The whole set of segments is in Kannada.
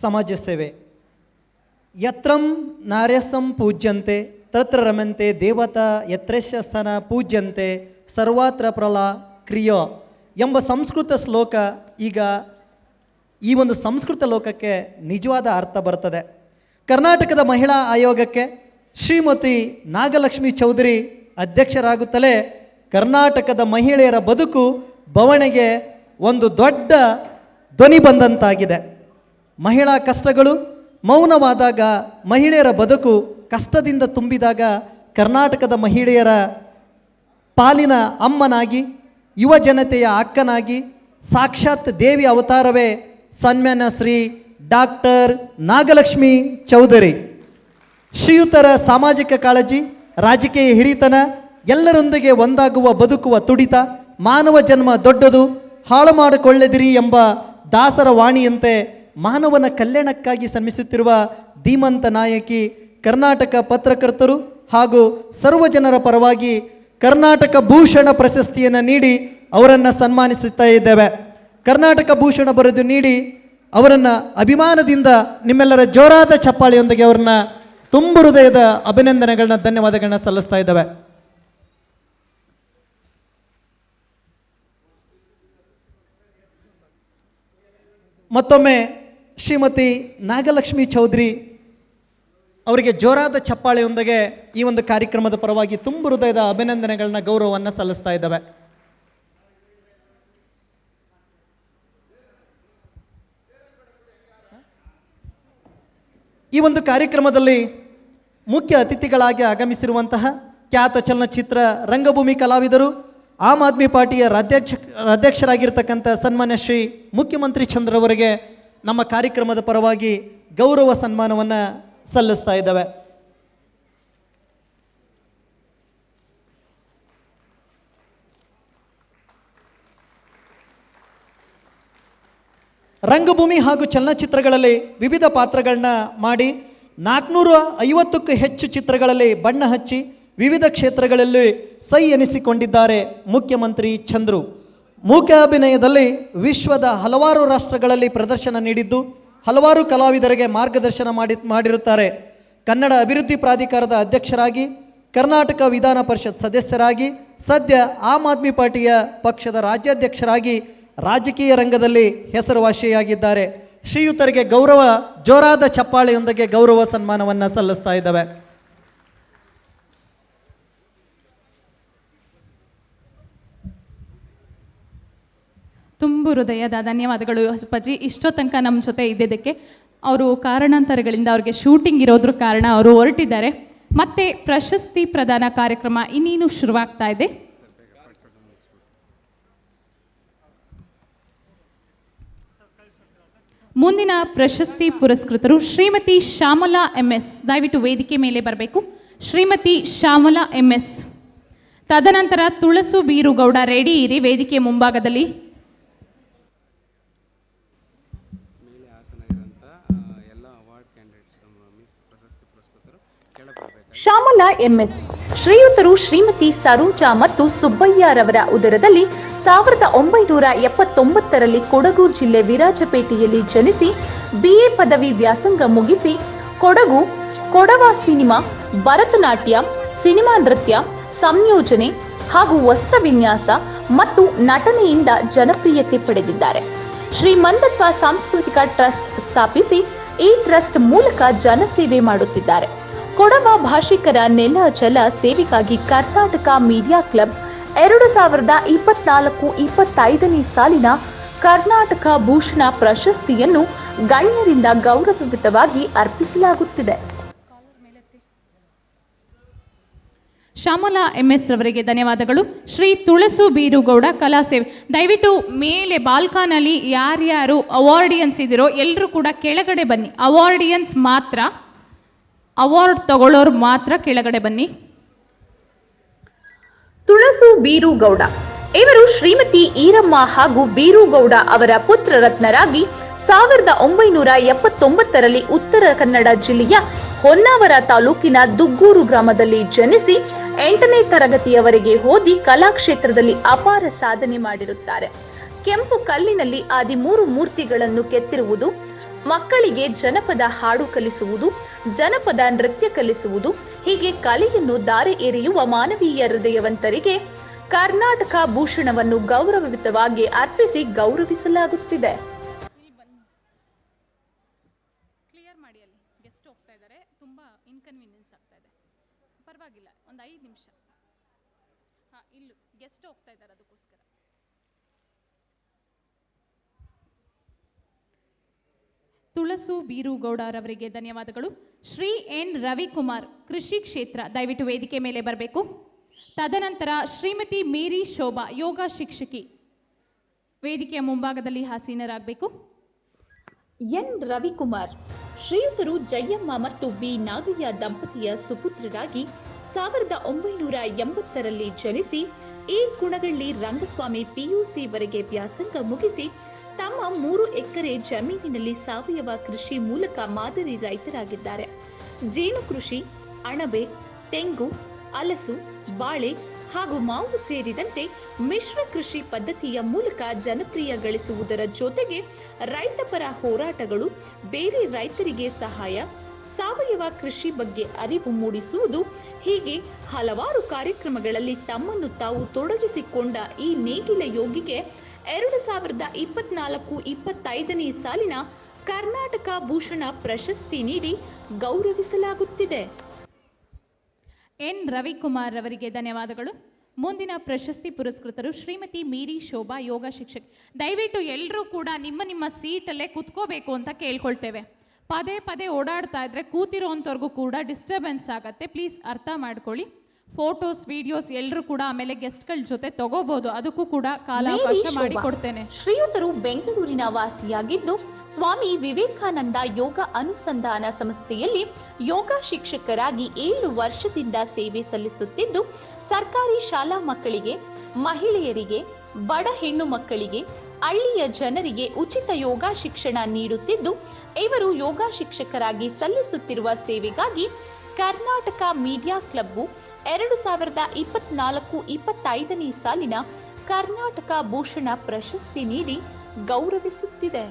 ಸಮಾಜ ಸೇವೆ. ಯತ್ರಂ ನಾರ್ಯಸಂ ಪೂಜ್ಯಂತೆ, ತತ್ರ ರಮಂತೆ ದೇವತಾ ಯತ್ರಸ್ಯ ಸ್ಥಾನ ಪೂಜ್ಯಂತೆ, ಸರ್ವಾತ್ರ ಪ್ರಲ ಕ್ರಿಯೋ ಎಂಬ ಸಂಸ್ಕೃತ ಶ್ಲೋಕ ಈಗ ಈ ಒಂದು ಸಂಸ್ಕೃತ ಲೋಕಕ್ಕೆ ನಿಜವಾದ ಅರ್ಥ ಬರ್ತದೆ. ಕರ್ನಾಟಕದ ಮಹಿಳಾ ಆಯೋಗಕ್ಕೆ ಶ್ರೀಮತಿ ನಾಗಲಕ್ಷ್ಮಿ ಚೌಧರಿ ಅಧ್ಯಕ್ಷರಾಗುತ್ತಲೇ ಕರ್ನಾಟಕದ ಮಹಿಳೆಯರ ಬದುಕು ಬವಣೆಗೆ ಒಂದು ದೊಡ್ಡ ಧ್ವನಿ ಬಂದಂತಾಗಿದೆ. ಮಹಿಳಾ ಕಷ್ಟಗಳು, ಮೌನವಾದಾಗ ಮಹಿಳೆಯರ ಬದುಕು ಕಷ್ಟದಿಂದ ತುಂಬಿದಾಗ ಕರ್ನಾಟಕದ ಮಹಿಳೆಯರ ಪಾಲಿನ ಅಮ್ಮನಾಗಿ, ಯುವ ಜನತೆಯ ಅಕ್ಕನಾಗಿ ಸಾಕ್ಷಾತ್ ದೇವಿ ಅವತಾರವೇ ಸನ್ಮಾನ್ಯ ಶ್ರೀ ಡಾಕ್ಟರ್ ನಾಗಲಕ್ಷ್ಮಿ ಚೌಧರಿ. ಶ್ರೀಯುತರ ಸಾಮಾಜಿಕ ಕಾಳಜಿ, ರಾಜಕೀಯ ಹಿರಿತನ, ಎಲ್ಲರೊಂದಿಗೆ ಒಂದಾಗುವ ಬದುಕುವ ತುಡಿತ, ಮಾನವ ಜನ್ಮ ದೊಡ್ಡದು, ಹಾಳು ಮಾಡಿಕೊಳ್ಳದಿರಿ ಎಂಬ ದಾಸರ ವಾಣಿಯಂತೆ ಮಾನವನ ಕಲ್ಯಾಣಕ್ಕಾಗಿ ಶ್ರಮಿಸುತ್ತಿರುವ ಧೀಮಂತ ನಾಯಕಿ, ಕರ್ನಾಟಕ ಪತ್ರಕರ್ತರು ಹಾಗೂ ಸರ್ವ ಜನರ ಪರವಾಗಿ ಕರ್ನಾಟಕ ಭೂಷಣ ಪ್ರಶಸ್ತಿಯನ್ನು ನೀಡಿ ಅವರನ್ನು ಸನ್ಮಾನಿಸುತ್ತಾ ಇದ್ದೇವೆ. ಕರ್ನಾಟಕ ಭೂಷಣ ಬರೆದು ನೀಡಿ ಅವರನ್ನು ಅಭಿಮಾನದಿಂದ ನಿಮ್ಮೆಲ್ಲರ ಜೋರಾದ ಚಪ್ಪಾಳಿಯೊಂದಿಗೆ ಅವರನ್ನ ತುಂಬ ಹೃದಯದ ಅಭಿನಂದನೆಗಳನ್ನ, ಧನ್ಯವಾದಗಳನ್ನ ಸಲ್ಲಿಸ್ತಾ ಇದ್ದಾವೆ. ಮತ್ತೊಮ್ಮೆ ಶ್ರೀಮತಿ ನಾಗಲಕ್ಷ್ಮಿ ಚೌಧರಿ ಅವರಿಗೆ ಜೋರಾದ ಚಪ್ಪಾಳೆಯೊಂದಿಗೆ ಈ ಒಂದು ಕಾರ್ಯಕ್ರಮದ ಪರವಾಗಿ ತುಂಬು ಹೃದಯದ ಅಭಿನಂದನೆಗಳನ್ನ, ಗೌರವವನ್ನು ಸಲ್ಲಿಸ್ತಾ ಇದ್ದಾವೆ. ಈ ಒಂದು ಕಾರ್ಯಕ್ರಮದಲ್ಲಿ ಮುಖ್ಯ ಅತಿಥಿಗಳಾಗಿ ಆಗಮಿಸಿರುವಂತಹ ಖ್ಯಾತ ಚಲನಚಿತ್ರ ರಂಗಭೂಮಿ ಕಲಾವಿದರು, ಆಮ್ ಆದ್ಮಿ ಪಾರ್ಟಿಯ ರಾಜ್ಯಾಧ್ಯಕ್ಷ ಅಧ್ಯಕ್ಷರಾಗಿರ್ತಕ್ಕಂಥ ಸನ್ಮಾನ್ಯ ಶ್ರೀ ಮುಖ್ಯಮಂತ್ರಿ ಚಂದ್ರವರಿಗೆ ನಮ್ಮ ಕಾರ್ಯಕ್ರಮದ ಪರವಾಗಿ ಗೌರವ ಸನ್ಮಾನವನ್ನು ಸಲ್ಲಿಸ್ತಾ ಇದ್ದಾವೆ. ರಂಗಭೂಮಿ ಹಾಗೂ ಚಲನಚಿತ್ರಗಳಲ್ಲಿ ವಿವಿಧ ಪಾತ್ರಗಳನ್ನ ಮಾಡಿ ನಾಲ್ಕುನೂರ ಐವತ್ತಕ್ಕೂ ಹೆಚ್ಚು ಚಿತ್ರಗಳಲ್ಲಿ ಬಣ್ಣ ಹಚ್ಚಿ ವಿವಿಧ ಕ್ಷೇತ್ರಗಳಲ್ಲಿ ಸೈ ಎನಿಸಿಕೊಂಡಿದ್ದಾರೆ ಮುಖ್ಯಮಂತ್ರಿ ಚಂದ್ರು. ಮೂಕ ಅಭಿನಯದಲ್ಲಿ ವಿಶ್ವದ ಹಲವಾರು ರಾಷ್ಟ್ರಗಳಲ್ಲಿ ಪ್ರದರ್ಶನ ನೀಡಿದ್ದು, ಹಲವಾರು ಕಲಾವಿದರಿಗೆ ಮಾರ್ಗದರ್ಶನ ಮಾಡಿ, ಮಾಡಿರುತ್ತಾರೆ. ಕನ್ನಡ ಅಭಿವೃದ್ಧಿ ಪ್ರಾಧಿಕಾರದ ಅಧ್ಯಕ್ಷರಾಗಿ, ಕರ್ನಾಟಕ ವಿಧಾನ ಪರಿಷತ್ ಸದಸ್ಯರಾಗಿ, ಸದ್ಯ ಆಮ್ ಆದ್ಮಿ ಪಾರ್ಟಿಯ ಪಕ್ಷದ ರಾಜ್ಯಾಧ್ಯಕ್ಷರಾಗಿ ರಾಜಕೀಯ ರಂಗದಲ್ಲಿ ಹೆಸರುವಾಸಿಯಾಗಿದ್ದಾರೆ. ಶ್ರೀಯುತರಿಗೆ ಗೌರವ, ಜೋರಾದ ಚಪ್ಪಾಳೆಯೊಂದಿಗೆ ಗೌರವ ಸನ್ಮಾನವನ್ನು ಸಲ್ಲಿಸ್ತಾ ಇದ್ದಾವೆ. ತುಂಬು ಹೃದಯದ ಧನ್ಯವಾದಗಳು ಅಪ್ಪಾಜಿ. ಇಷ್ಟೋ ತನಕ ನಮ್ಮ ಜೊತೆ ಇದ್ದಿದ್ದಕ್ಕೆ ಅವರು ಕಾರಣಾಂತರಗಳಿಂದ ಅವ್ರಿಗೆ ಶೂಟಿಂಗ್ ಇರೋದ್ರ ಕಾರಣ ಅವರು ಹೊರಟಿದ್ದಾರೆ. ಮತ್ತೆ ಪ್ರಶಸ್ತಿ ಪ್ರದಾನ ಕಾರ್ಯಕ್ರಮ ಇನ್ನೇನು ಶುರುವಾಗ್ತಾ ಇದೆ. ಮುಂದಿನ ಪ್ರಶಸ್ತಿ ಪುರಸ್ಕೃತರು ಶ್ರೀಮತಿ ಶ್ಯಾಮಲಾ ಎಂ ಎಸ್. ದಯವಿಟ್ಟು ವೇದಿಕೆ ಮೇಲೆ ಬರಬೇಕು. Shrimati Shyamala M S. ತದನಂತರ ತುಳಸು ಬೀರುಗೌಡ ರೆಡಿ ಇರಿ. ವೇದಿಕೆ ಮುಂಭಾಗದಲ್ಲಿ ಶ್ಯಾಮಲಾ ಎಂಎಸ್. ಶ್ರೀಯುತರು ಶ್ರೀಮತಿ ಸರೋಜಾ ಮತ್ತು ಸುಬ್ಬಯ್ಯರವರ ಉದರದಲ್ಲಿ ಸಾವಿರದ ಒಂಬೈನೂರ ಎಪ್ಪತ್ತೊಂಬತ್ತರಲ್ಲಿ ಕೊಡಗು ಜಿಲ್ಲೆ ವಿರಾಜಪೇಟೆಯಲ್ಲಿ ಜನಿಸಿ ಬಿಎ ಪದವಿ ವ್ಯಾಸಂಗ ಮುಗಿಸಿ ಕೊಡಗು ಕೊಡವ ಸಿನಿಮಾ, ಭರತನಾಟ್ಯ, ಸಿನಿಮಾ ನೃತ್ಯ, ಸಂಯೋಜನೆ ಹಾಗೂ ವಸ್ತ್ರ ವಿನ್ಯಾಸ ಮತ್ತು ನಟನೆಯಿಂದ ಜನಪ್ರಿಯತೆ ಪಡೆದಿದ್ದಾರೆ. ಶ್ರೀ ಮಂದತ್ವ ಸಾಂಸ್ಕೃತಿಕ ಟ್ರಸ್ಟ್ ಸ್ಥಾಪಿಸಿ ಈ ಟ್ರಸ್ಟ್ ಮೂಲಕ ಜನಸೇವೆ ಮಾಡುತ್ತಿದ್ದಾರೆ. ಕೊಡವ ಭಾಷಿಕರ ನೆಲ ಜಲ ಸೇವೆಗಾಗಿ ಕರ್ನಾಟಕ ಮೀಡಿಯಾ ಕ್ಲಬ್ ಎರಡು ಸಾವಿರದ ಇಪ್ಪತ್ನಾಲ್ಕು ಇಪ್ಪತ್ತೈದನೇ ಸಾಲಿನ ಕರ್ನಾಟಕ ಭೂಷಣ ಪ್ರಶಸ್ತಿಯನ್ನು ಗಣ್ಯರಿಂದ ಗೌರವಯುತವಾಗಿ ಅರ್ಪಿಸಲಾಗುತ್ತಿದೆ. ಶ್ಯಾಮಲಾ ಎಂ ಎಸ್ ರವರಿಗೆ ಧನ್ಯವಾದಗಳು. ಶ್ರೀ ತುಳಸು ಬೀರುಗೌಡ ಕಲಾ ಸೇವೆ. ದಯವಿಟ್ಟು ಮೇಲೆ ಬಾಲ್ಕಾನಲ್ಲಿ ಯಾರ್ಯಾರು ಅವಾರ್ಡಿಯನ್ಸ್ ಇದ್ದೀರೋ ಎಲ್ಲರೂ ಕೂಡ ಕೆಳಗಡೆ ಬನ್ನಿ. ಅವಾರ್ಡಿಯನ್ಸ್ ಮಾತ್ರ ಅವಾರ್ಡ್ ತಗೊಳ್ಳೋರು ಮಾತ್ರ ಕೆಳಗಡೆ ಬನ್ನಿ. ತುಳಸು ಬೀರುಗೌಡ. ಇವರು ಶ್ರೀಮತಿ ಈರಮ್ಮ ಹಾಗೂ ಬೀರುಗೌಡ ಅವರ ಪುತ್ರರತ್ನರಾಗಿ ಸಾವಿರದ ಒಂಬೈನೂರ ಎಪ್ಪತ್ತೊಂಬತ್ತರಲ್ಲಿ ಉತ್ತರ ಕನ್ನಡ ಜಿಲ್ಲೆಯ ಹೊನ್ನಾವರ ತಾಲೂಕಿನ ದುಗ್ಗೂರು ಗ್ರಾಮದಲ್ಲಿ ಜನಿಸಿ ಎಂಟನೇ ತರಗತಿಯವರೆಗೆ ಓದಿ ಕಲಾಕ್ಷೇತ್ರದಲ್ಲಿ ಅಪಾರ ಸಾಧನೆ ಮಾಡಿರುತ್ತಾರೆ. ಕೆಂಪು ಕಲ್ಲಿನಲ್ಲಿ ಆದಿ ಮೂರು ಮೂರ್ತಿಗಳನ್ನು ಕೆತ್ತಿರುವುದು ಮಕ್ಕಳಿಗೆ ಜನಪದ ಹಾಡು ಕಲಿಸುವುದು, ಜನಪದ ನೃತ್ಯ ಕಲಿಸುವುದು, ಹೀಗೆ ಕಲೆಯನ್ನು ದಾರಿ ಎರೆಯುವ ಮಾನವೀಯ ಹೃದಯವಂತರಿಗೆ ಕರ್ನಾಟಕ ಭೂಷಣವನ್ನು ಗೌರವಯುತವಾಗಿ ಅರ್ಪಿಸಿ ಗೌರವಿಸಲಾಗುತ್ತಿದೆ. ಪರವಾಗಿಲ್ಲ. ಒಂದು ಐದು ನಿಮಿಷ. ಹಾಂ, ಇಲ್ಲ. ಗೆಸ್ಟ್ ಹೋಗ್ತಾ ಇದ್ದಾರೆ ಅದಕ್ಕೋಸ್ಕರ ತುಳಸು ಬೀರುಗೌಡರವರಿಗೆ ಧನ್ಯವಾದಗಳು. ಶ್ರೀ ಎನ್. ರವಿಕುಮಾರ್ ಕೃಷಿ ಕ್ಷೇತ್ರ, ದಯವಿಟ್ಟು ವೇದಿಕೆ ಮೇಲೆ ಬರಬೇಕು. ತದನಂತರ ಶ್ರೀಮತಿ ಮೇರಿ ಶೋಭಾ, ಯೋಗ ಶಿಕ್ಷಕಿ. ವೇದಿಕೆಯ ಮುಂಭಾಗದಲ್ಲಿ ಹಾಸೀನರಾಗಬೇಕು. ಎನ್. ರವಿಕುಮಾರ್, ಶ್ರೀಯುತರು ಜಯಮ್ಮ ಮತ್ತು ಬಿ. ನಾಗಯ್ಯ ದಂಪತಿಯ ಸುಪುತ್ರರಾಗಿ ಸಾವಿರದ ಒಂಬೈನೂರ ಎಂಬತ್ತರಲ್ಲಿ ಜನಿಸಿ, ಈ ಗುಣಗಳ್ಳಿ ರಂಗಸ್ವಾಮಿ ಪಿಯುಸಿವರೆಗೆ ವ್ಯಾಸಂಗ ಮುಗಿಸಿ ತಮ್ಮ ಮೂರು ಎಕರೆ ಜಮೀನಿನಲ್ಲಿ ಸಾವಯವ ಕೃಷಿ ಮೂಲಕ ಮಾದರಿ ರೈತರಾಗಿದ್ದಾರೆ. ಜೇನು ಕೃಷಿ, ಅಣಬೆ, ತೆಂಗು, ಹಲಸು, ಬಾಳೆ ಹಾಗೂ ಮಾವು ಸೇರಿದಂತೆ ಮಿಶ್ರ ಕೃಷಿ ಪದ್ಧತಿಯ ಮೂಲಕ ಜನಪ್ರಿಯ ಗಳಿಸುವುದರ ಜೊತೆಗೆ ರೈತಪರ ಹೋರಾಟಗಳು, ಬೇರೆ ರೈತರಿಗೆ ಸಹಾಯ, ಸಾವಯವ ಕೃಷಿ ಬಗ್ಗೆ ಅರಿವು ಮೂಡಿಸುವುದು ಹೀಗೆ ಹಲವಾರು ಕಾರ್ಯಕ್ರಮಗಳಲ್ಲಿ ತಮ್ಮನ್ನು ತಾವು ತೊಡಗಿಸಿಕೊಂಡ ಈ ನೇಗಿಲ ಯೋಗಿಗೆ ಎರಡು ಸಾವಿರದ ಇಪ್ಪತ್ನಾಲ್ಕು ಇಪ್ಪತ್ತೈದನೇ ಸಾಲಿನ ಕರ್ನಾಟಕ ಭೂಷಣ ಪ್ರಶಸ್ತಿ ನೀಡಿ ಗೌರವಿಸಲಾಗುತ್ತಿದೆ. ಎನ್. ರವಿಕುಮಾರ್ ರವರಿಗೆ ಧನ್ಯವಾದಗಳು. ಮುಂದಿನ ಪ್ರಶಸ್ತಿ ಪುರಸ್ಕೃತರು ಶ್ರೀಮತಿ ಮೀರಿ ಶೋಭಾ ಯೋಗ ಶಿಕ್ಷಕಿ. ದಯವಿಟ್ಟು ಎಲ್ಲರೂ ಕೂಡ ನಿಮ್ಮ ನಿಮ್ಮ ಸೀಟಲ್ಲೇ ಕುತ್ಕೋಬೇಕು ಅಂತ ಕೇಳ್ಕೊಳ್ತೇವೆ. ಪದೇ ಪದೇ ಓಡಾಡ್ತಾ ಇದ್ರೆ ಕೂತಿರೋಂಥವ್ರಿಗೂ ಕೂಡ ಡಿಸ್ಟರ್ಬೆನ್ಸ್ ಆಗತ್ತೆ. ಪ್ಲೀಸ್ ಅರ್ಥ ಮಾಡ್ಕೊಳ್ಳಿ. ಫೋಟೋಸ್ ವಿಡಿಯೋಸ್ ಎಲ್ಲರೂ ಕೂಡ ಆಮೇಲೆ ಗೆಸ್ಟ್ಗಳ ಜೊತೆ ತಗೋಬಹುದು ಅದಕ್ಕೂ ಕೂಡ ಕಾಲಾವಕಾಶ ಮಾಡಿಕೊಡ್ತೇನೆ ಮಾಡಿ ಕೊಡ್ತೇನೆ ಶ್ರೀಯುತರು ಬೆಂಗಳೂರಿನ ವಾಸಿಯಾಗಿದ್ದು ಸ್ವಾಮಿ ವಿವೇಕಾನಂದ ಯೋಗ ಅನುಸಂಧಾನ ಸಂಸ್ಥೆಯಲ್ಲಿ ಯೋಗ ಶಿಕ್ಷಕರಾಗಿ ಏಳು ವರ್ಷದಿಂದ ಸೇವೆ ಸಲ್ಲಿಸುತ್ತಿದ್ದು ಸರ್ಕಾರಿ ಶಾಲಾ ಮಕ್ಕಳಿಗೆ ಮಹಿಳೆಯರಿಗೆ ಬಡ ಹೆಣ್ಣು ಮಕ್ಕಳಿಗೆ ಹಳ್ಳಿಯ ಜನರಿಗೆ ಉಚಿತ ಯೋಗ ಶಿಕ್ಷಣ ನೀಡುತ್ತಿದ್ದು ಇವರು ಯೋಗ ಶಿಕ್ಷಕರಾಗಿ ಸಲ್ಲಿಸುತ್ತಿರುವ ಸೇವೆಗಾಗಿ ಕರ್ನಾಟಕ ಮೀಡಿಯಾ ಕ್ಲಬ್ಬು ಎರಡು ಸಾವಿರದ ಇಪ್ಪತ್ನಾಲ್ಕು ಇಪ್ಪತ್ತೈದನೇ ಸಾಲಿನ ಕರ್ನಾಟಕ ಭೂಷಣ ಪ್ರಶಸ್ತಿ ನೀಡಿ ಗೌರವಿಸುತ್ತಿದೆ.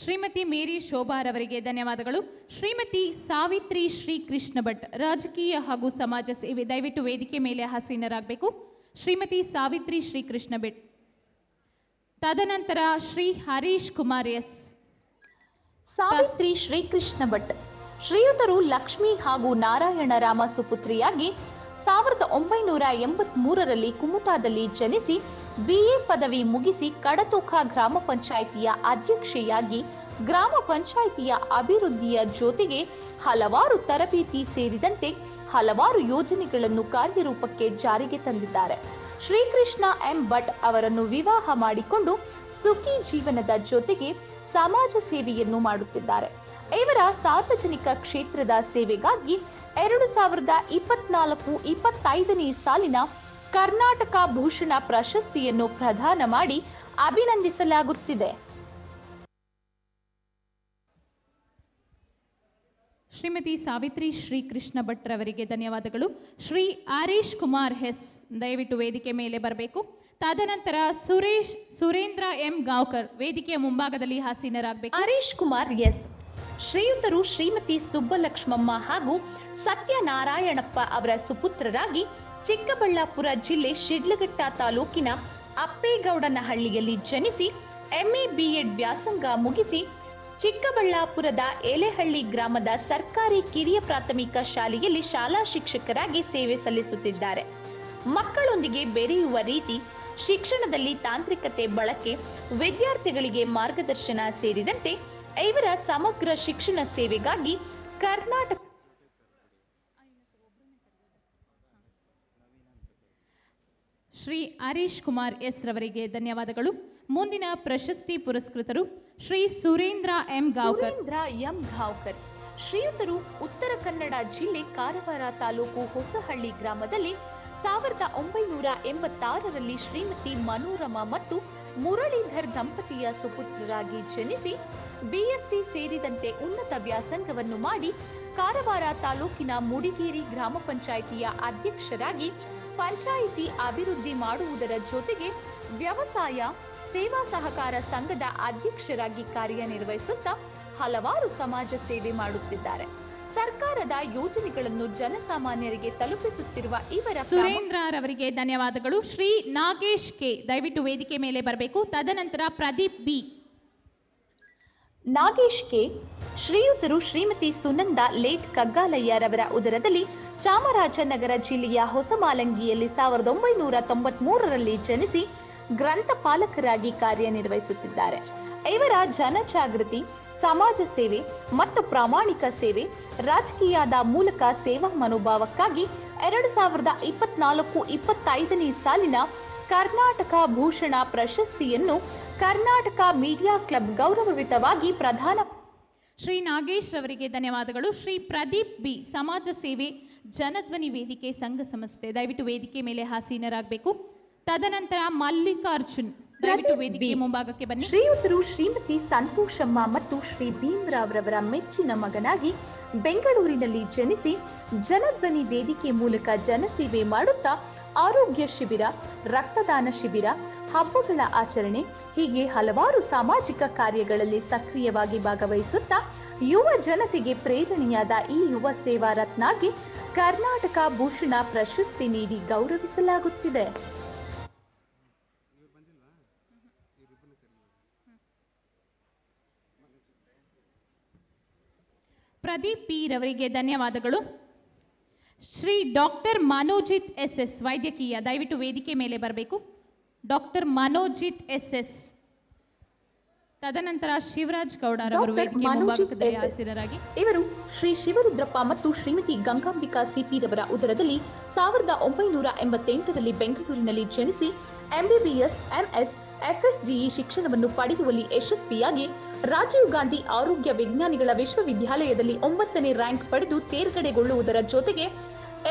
ಶ್ರೀಮತಿ ಮೇರಿ ಶೋಭಾರವರಿಗೆ ಧನ್ಯವಾದಗಳು. ಶ್ರೀಮತಿ ಸಾವಿತ್ರಿ ಶ್ರೀ ಕೃಷ್ಣ ಭಟ್ ರಾಜಕೀಯ ಹಾಗೂ ಸಮಾಜ ಸೇವೆ ದಯವಿಟ್ಟು ವೇದಿಕೆ ಮೇಲೆ ಹಾಸೀನರಾಗಬೇಕು ಶ್ರೀಮತಿ ಸಾವಿತ್ರಿ ಶ್ರೀ ಕೃಷ್ಣ ಭಟ್. ತದನಂತರ ಶ್ರೀ ಹರೀಶ್ ಕುಮಾರ್ ಎಸ್. ಸಾವಿತ್ರಿ ಶ್ರೀಕೃಷ್ಣ ಭಟ್. ಶ್ರೀಯುತರು ಲಕ್ಷ್ಮಿ ಹಾಗೂ ನಾರಾಯಣ ರಾಮ ಸುಪುತ್ರಿಯಾಗಿ ಸಾವಿರದ ಒಂಬೈನೂರ ಎಂಬತ್ ಮೂರರಲ್ಲಿ ಕುಮಟಾದಲ್ಲಿ ಜನಿಸಿ ಬಿಎ ಪದವಿ ಮುಗಿಸಿ ಕಡತೂಖ ಗ್ರಾಮ ಪಂಚಾಯಿತಿಯ ಅಧ್ಯಕ್ಷೆಯಾಗಿ ಗ್ರಾಮ ಪಂಚಾಯಿತಿಯ ಅಭಿವೃದ್ಧಿಯ ಜೊತೆಗೆ ಹಲವಾರು ತರಬೇತಿ ಸೇರಿದಂತೆ ಹಲವಾರು ಯೋಜನೆಗಳನ್ನು ಕಾರ್ಯರೂಪಕ್ಕೆ ಜಾರಿಗೆ ತಂದಿದ್ದಾರೆ. ಶ್ರೀಕೃಷ್ಣ ಎಂ ಭಟ್ ಅವರನ್ನು ವಿವಾಹ ಮಾಡಿಕೊಂಡು ಸುಖಿ ಜೀವನದ ಜೊತೆಗೆ ಸಮಾಜ ಸೇವೆಯನ್ನು ಮಾಡುತ್ತಿದ್ದಾರೆ. ಇವರ ಸಾರ್ವಜನಿಕ ಕ್ಷೇತ್ರದ ಸೇವೆಗಾಗಿ ಎರಡು ಸಾವಿರದ ಇಪ್ಪತ್ನಾಲ್ಕು ಇಪ್ಪತ್ತೈದನೇ ಸಾಲಿನ ಕರ್ನಾಟಕ ಭೂಷಣ ಪ್ರಶಸ್ತಿಯನ್ನು ಪ್ರದಾನ ಮಾಡಿ ಅಭಿನಂದಿಸಲಾಗುತ್ತಿದೆ. ಶ್ರೀಮತಿ ಸಾವಿತ್ರಿ ಶ್ರೀ ಕೃಷ್ಣ ಭಟ್ರವರಿಗೆ ಧನ್ಯವಾದಗಳು. ಶ್ರೀ ಆರೀಶ್ ಕುಮಾರ್ ಹೆಸ್ ದಯವಿಟ್ಟು ವೇದಿಕೆ ಮೇಲೆ ಬರಬೇಕು. ತದನಂತರ ಸುರೇಶ್, ಸುರೇಂದ್ರ ಎಂ ಗಾವ್ಕರ್ ವೇದಿಕೆಯ ಮುಂಭಾಗದಲ್ಲಿ ಹಾಸೀನರಾಗಬೇಕು ಹರೀಶ್ ಕುಮಾರ್, ಎಸ್. ಶ್ರೀಯುತರು ಶ್ರೀಮತಿ ಸುಬ್ಬಲಕ್ಷ್ಮಮ್ಮ ಹಾಗೂ ಸತ್ಯನಾರಾಯಣಪ್ಪ ಅವರ ಸುಪುತ್ರರಾಗಿ ಚಿಕ್ಕಬಳ್ಳಾಪುರ ಜಿಲ್ಲೆ ಶಿಡ್ಲಘಟ್ಟ ತಾಲೂಕಿನ ಅಪ್ಪೇಗೌಡನಹಳ್ಳಿಯಲ್ಲಿ ಜನಿಸಿ ಎಂಎ ಬಿಎಡ್ ವ್ಯಾಸಂಗ ಮುಗಿಸಿ ಚಿಕ್ಕಬಳ್ಳಾಪುರದ ಎಲೆಹಳ್ಳಿ ಗ್ರಾಮದ ಸರ್ಕಾರಿ ಕಿರಿಯ ಪ್ರಾಥಮಿಕ ಶಾಲೆಯಲ್ಲಿ ಶಾಲಾ ಶಿಕ್ಷಕರಾಗಿ ಸೇವೆ ಸಲ್ಲಿಸುತ್ತಿದ್ದಾರೆ. ಮಕ್ಕಳೊಂದಿಗೆ ಬೆರೆಯುವ ರೀತಿ ಶಿಕ್ಷಣದಲ್ಲಿ ತಾಂತ್ರಿಕತೆ ಬಳಕೆ ವಿದ್ಯಾರ್ಥಿಗಳಿಗೆ ಮಾರ್ಗದರ್ಶನ ಸೇರಿದಂತೆ ಇವರ ಸಮಗ್ರ ಶಿಕ್ಷಣ ಸೇವೆಗಾಗಿ ಕರ್ನಾಟಕ ಶ್ರೀ ಹರೀಶ್ ಕುಮಾರ್ ಎಸ್ ರವರಿಗೆ ಧನ್ಯವಾದಗಳು. ಮುಂದಿನ ಪ್ರಶಸ್ತಿ ಪುರಸ್ಕೃತರು ಶ್ರೀ ಸುರೇಂದ್ರ ಎಂ ಗಾವ್ಕರ್. ಎಂ ಗಾವ್ಕರ್. ಶ್ರೀಯುತರು ಉತ್ತರ ಕನ್ನಡ ಜಿಲ್ಲೆ ಕಾರವಾರ ತಾಲೂಕು ಹೊಸಹಳ್ಳಿ ಗ್ರಾಮದಲ್ಲಿ ಸಾವಿರದ ಒಂಬೈನೂರ ಎಂಬತ್ತಾರರಲ್ಲಿ ಶ್ರೀಮತಿ ಮನೋರಮ ಮತ್ತು ಮುರಳೀಧರ್ ದಂಪತಿಯ ಸುಪುತ್ರರಾಗಿ ಜನಿಸಿ ಬಿಎಸ್ಸಿ ಸೇರಿದಂತೆ ಉನ್ನತ ವ್ಯಾಸಂಗವನ್ನು ಮಾಡಿ ಕಾರವಾರ ತಾಲೂಕಿನ ಮುಡಿಗೇರಿ ಗ್ರಾಮ ಪಂಚಾಯಿತಿಯ ಅಧ್ಯಕ್ಷರಾಗಿ ಪಂಚಾಯಿತಿ ಅಭಿವೃದ್ಧಿ ಮಾಡುವುದರ ಜೊತೆಗೆ ವ್ಯವಸಾಯ, ಸೇವಾ ಸಹಕಾರ ಸಂಘದ ಅಧ್ಯಕ್ಷರಾಗಿ ಕಾರ್ಯನಿರ್ವಹಿಸುತ್ತಾ ಹಲವಾರು ಸಮಾಜ ಸೇವೆ ಮಾಡುತ್ತಿದ್ದಾರೆ. ಸರ್ಕಾರದ ಯೋಜನೆಗಳನ್ನು ಜನಸಾಮಾನ್ಯರಿಗೆ ತಲುಪಿಸುತ್ತಿರುವ ಇವರ ಸುರೇಂದ್ರ ರವರಿಗೆ ಧನ್ಯವಾದಗಳು. ಶ್ರೀ ನಾಗೇಶ್ ಕೆ ದಯವಿಟ್ಟು ವೇದಿಕೆ ಮೇಲೆ ಬರಬೇಕು. ತದನಂತರ ಪ್ರದೀಪ್ ಬಿ. ನಾಗೇಶ್ ಕೆ ಶ್ರೀಯುತರು ಶ್ರೀಮತಿ ಸುನಂದ ಲೇಟ್ ಕಗ್ಗಾಲಯ್ಯರವರ ಉದರದಲ್ಲಿ ಚಾಮರಾಜನಗರ ಜಿಲ್ಲೆಯ ಹೊಸಮಾಲಂಗಿಯಲ್ಲಿ ಸಾವಿರದ ಒಂಬೈನೂರ ತೊಂಬತ್ಮೂರರಲ್ಲಿ ಜನಿಸಿ ಗ್ರಂಥಪಾಲಕರಾಗಿ ಕಾರ್ಯನಿರ್ವಹಿಸುತ್ತಿದ್ದಾರೆ. ಇವರ ಜನಜಾಗೃತಿ ಸಮಾಜ ಸೇವೆ ಮತ್ತು ಪ್ರಾಮಾಣಿಕ ಸೇವೆ ರಾಜಕೀಯದ ಮೂಲಕ ಸೇವಾ ಮನೋಭಾವಕ್ಕಾಗಿ ಎರಡು ಸಾವಿರದ ಇಪ್ಪತ್ನಾಲ್ಕು ಇಪ್ಪತ್ತೈದನೇ ಸಾಲಿನ ಕರ್ನಾಟಕ ಭೂಷಣ ಪ್ರಶಸ್ತಿಯನ್ನು ಕರ್ನಾಟಕ ಮೀಡಿಯಾ ಕ್ಲಬ್ ಗೌರವಯುತವಾಗಿ ಪ್ರಧಾನ ಶ್ರೀ ನಾಗೇಶ್ ಅವರಿಗೆ ಧನ್ಯವಾದಗಳು. ಶ್ರೀ ಪ್ರದೀಪ್ ಬಿ. ಸಮಾಜ ಸೇವೆ ಜನಧ್ವನಿ ವೇದಿಕೆ ಸಂಘ ಸಂಸ್ಥೆ. ದಯವಿಟ್ಟು ವೇದಿಕೆ ಮೇಲೆ ಹಾಸೀನರಾಗಬೇಕು. ತದನಂತರ ಮಲ್ಲಿಕಾರ್ಜುನ್. ದಯವಿಟ್ಟು ವೇದಿಕೆ ಮುಂಭಾಗಕ್ಕೆ ಬನ್ನಿ. ಶ್ರೀಯುತರು ಶ್ರೀಮತಿ ಸಂತೋಷಮ್ಮ ಮತ್ತು ಶ್ರೀ ಭೀಮರಾವ್ ರವರ ಮೆಚ್ಚಿನ ಮಗನಾಗಿ ಬೆಂಗಳೂರಿನಲ್ಲಿ ಜನಿಸಿ ಜನಧ್ವನಿ ವೇದಿಕೆ ಮೂಲಕ ಜನಸೇವೆ ಮಾಡುತ್ತಾ ಆರೋಗ್ಯ ಶಿಬಿರ ರಕ್ತದಾನ ಶಿಬಿರ ಹಬ್ಬಗಳ ಆಚರಣೆ ಹೀಗೆ ಹಲವಾರು ಸಾಮಾಜಿಕ ಕಾರ್ಯಗಳಲ್ಲಿ ಸಕ್ರಿಯವಾಗಿ ಭಾಗವಹಿಸುತ್ತಾ ಯುವ ಜನತೆಗೆ ಪ್ರೇರಣೆಯಾದ ಈ ಯುವ ಸೇವಾ ರತ್ನಾಗಿ ಕರ್ನಾಟಕ ಭೂಷಣ ಪ್ರಶಸ್ತಿ ನೀಡಿ ಗೌರವಿಸಲಾಗುತ್ತಿದೆ. ಪ್ರದೀಪ್ ಪಿ ರವರಿಗೆ ಧನ್ಯವಾದಗಳು. Shri doctor Manojit S S ವೈದ್ಯಕೀಯ ದಯವಿಟ್ಟು ವೇದಿಕೆ ಮೇಲೆ ಬರಬೇಕು. ಡಾಕ್ಟರ್ ಮನೋಜಿತ್ ಎಸ್ ಎಸ್ ತದನಂತರ ಶಿವರಾಜ್ ಗೌಡರವರು. ಹಾಸಿರರಾಗಿ ಇವರು ಶ್ರೀ ಶಿವರುದ್ರಪ್ಪ ಮತ್ತು ಶ್ರೀಮತಿ ಗಂಗಾಂಬಿಕಾ ಸಿಪಿ ರವರ ಉದರದಲ್ಲಿ ಸಾವಿರದ ಒಂಬೈನೂರ ಎಂಬತ್ತೆಂಟರಲ್ಲಿ ಬೆಂಗಳೂರಿನಲ್ಲಿ ಜನಿಸಿ ಎಂಬಿಬಿಎಸ್ ಎಂಎಸ್ ಎಫ್ಎಸ್ಡಿಇ ಶಿಕ್ಷಣವನ್ನು ಪಡೆಯುವಲ್ಲಿ ಯಶಸ್ವಿಯಾಗಿ ರಾಜೀವ್ ಗಾಂಧಿ ಆರೋಗ್ಯ ವಿಜ್ಞಾನಿಗಳ ವಿಶ್ವವಿದ್ಯಾಲಯದಲ್ಲಿ ಒಂಬತ್ತನೇ ರ್ಯಾಂಕ್ ಪಡೆದು ತೇರ್ಗಡೆಗೊಳ್ಳುವುದರ ಜೊತೆಗೆ